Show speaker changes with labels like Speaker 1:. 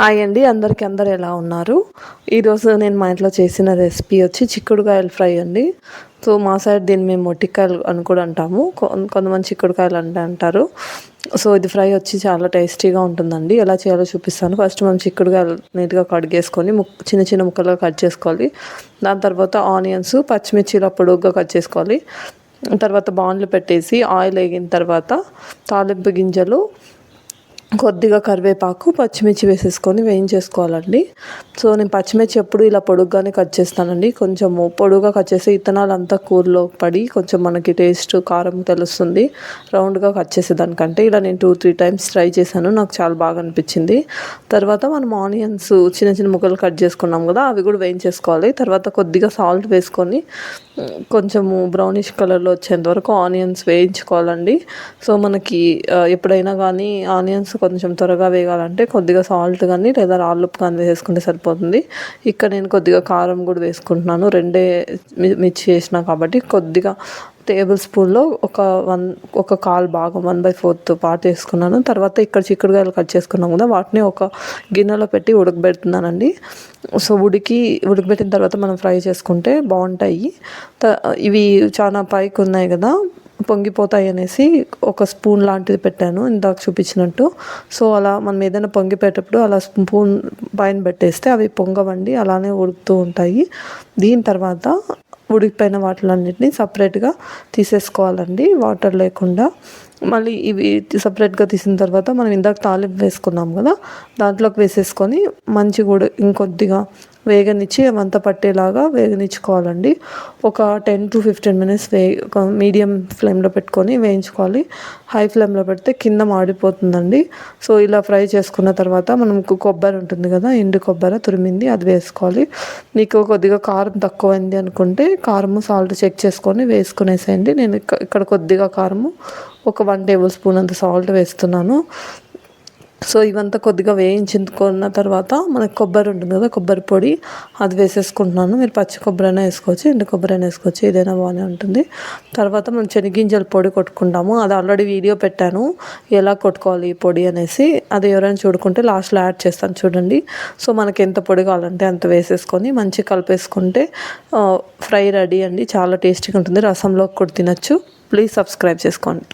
Speaker 1: Hi అండి అందరికీ అందరు ఎలా ఉన్నారు? ఈరోజు నేను మా ఇంట్లో చేసిన రెసిపీ వచ్చి చిక్కుడుకాయలు ఫ్రై అండి. సో మా సైడ్ దీన్ని మేము మొట్టికాయలు అని కూడా అంటాము. కొ- కొంతమంది చిక్కుడుకాయలు అంటే అంటారు. సో ఇది ఫ్రై వచ్చి చాలా టేస్టీగా ఉంటుందండి. ఎలా చేయాలో చూపిస్తాను. ఫస్ట్ మనం చిక్కుడుకాయలు నీట్గా కడిగేసుకొని ము చిన్న చిన్న ముక్కలుగా కట్ చేసుకోవాలి. దాని తర్వాత ఆనియన్స్ పచ్చిమిర్చిలో ఇలా పొడుగ్గా కట్ చేసుకోవాలి. తర్వాత బాండ్లు పెట్టేసి ఆయిల్ వేగిన తర్వాత తాలింపు గింజలు కొద్దిగా కరివేపాకు పచ్చిమిర్చి వేసేసుకొని వేయించేసుకోవాలండి. సో నేను పచ్చిమిర్చి ఎప్పుడు ఇలా పొడుగ్గానే కట్ చేస్తానండి. కొంచెం పొడుగా కట్ చేసి ఇత్తనాలు అంతా కూరలో పడి కొంచెం మనకి టేస్ట్ కారం తెలుస్తుంది. రౌండ్గా కట్ చేసేదానికంటే ఇలా నేను టూ త్రీ టైమ్స్ ట్రై చేశాను. నాకు చాలా బాగా అనిపించింది. తర్వాత మనం ఆనియన్స్ చిన్న చిన్న ముక్కలు కట్ చేసుకున్నాం కదా అవి కూడా వేయించేసుకోవాలి. తర్వాత కొద్దిగా సాల్ట్ వేసుకొని కొంచెము బ్రౌనిష్ కలర్లో వచ్చేంత వరకు ఆనియన్స్ వేయించుకోవాలండి. సో మనకి ఎప్పుడైనా కానీ ఆనియన్స్ కొంచెం త్వరగా వేగాలంటే కొద్దిగా సాల్ట్ కానీ లేదా రాళ్ళుప్పు కానీ వేసుకుంటే సరిపోతుంది. ఇక్కడ నేను కొద్దిగా కారం కూడా వేసుకుంటున్నాను. రెండే మి- మిర్చి వేసిన కాబట్టి కొద్దిగా టేబుల్ స్పూన్లో ఒక వన్ ఒక కాల్ భాగం వన్ బై ఫోర్త్ పార్ట్ వేసుకున్నాను. తర్వాత ఇక్కడ చిక్కుడుకాయలు కట్ చేసుకున్నాం కదా వాటిని ఒక గిన్నెలో పెట్టి ఉడకబెడుతున్నానండి. సో ఉడికి ఉడకబెట్టిన తర్వాత మనం ఫ్రై చేసుకుంటే బాగుంటాయి. త- ఇవి చాలా పైకి ఉన్నాయి కదా పొంగిపోతాయి అనేసి ఒక స్పూన్ లాంటిది పెట్టాను ఇందాక చూపించినట్టు. సో అలా మనం ఏదైనా పొంగిపోయేటప్పుడు అలా స్పూన్ పైన పెట్టేస్తే అవి పొంగవండి అలానే ఉడుకుతూ ఉంటాయి. దీని తర్వాత ఉడికిపోయిన వాటిలన్నింటినీ సపరేట్గా తీసేసుకోవాలండి వాటర్ లేకుండా. మళ్ళీ ఇవి సపరేట్గా తీసిన తర్వాత మనం ఇందాక తాలింపు వేసుకున్నాం కదా దాంట్లోకి వేసేసుకొని మంచి కూడా ఇంకొద్దిగా వేగనిచ్చి అవంతా పట్టేలాగా వేగనిచ్చుకోవాలండి. ఒక టెన్ టు ఫిఫ్టీన్ మినిట్స్ వే ఒక మీడియం ఫ్లేమ్లో పెట్టుకొని వేయించుకోవాలి. హై ఫ్లేమ్లో పెడితే కింద మాడిపోతుందండి. సో ఇలా ఫ్రై చేసుకున్న తర్వాత మనకు కొబ్బరి ఉంటుంది కదా ఎండు కొబ్బరి తురిమింది అది వేసుకోవాలి. మీకు కొద్దిగా కారం తక్కువైంది అనుకుంటే కారము సాల్ట్ చెక్ చేసుకొని వేసుకునేసేయండి. నేను ఇక్కడ కొద్దిగా కారము ఒక వన్ టేబుల్ స్పూన్ అంత సాల్ట్ వేస్తున్నాను. సో ఇవంతా కొద్దిగా వేయించుకున్న తర్వాత మనకు కొబ్బరి ఉంటుంది కదా కొబ్బరి పొడి అది వేసేసుకుంటున్నాను. మీరు పచ్చి కొబ్బరి అయినా వేసుకోవచ్చు ఎండు కొబ్బరి అయినా వేసుకోవచ్చు ఏదైనా బాగానే ఉంటుంది. తర్వాత మనం శనగింజల పొడి కొట్టుకుంటాము. అది ఆల్రెడీ వీడియో పెట్టాను. ఎలా కొట్టుకోవాలి ఈ పొడి అనేసి. అది ఎవరైనా చూడుకుంటే లాస్ట్లో యాడ్ చేస్తాను చూడండి. సో మనకి ఎంత పొడి కావాలంటే అంత వేసేసుకొని మంచిగా కలిపేసుకుంటే ఫ్రై రెడీ అండి. చాలా టేస్టీగా ఉంటుంది. రసంలో కూడా తినచ్చు. ప్లీజ్ సబ్స్క్రైబ్ చేసుకోండి.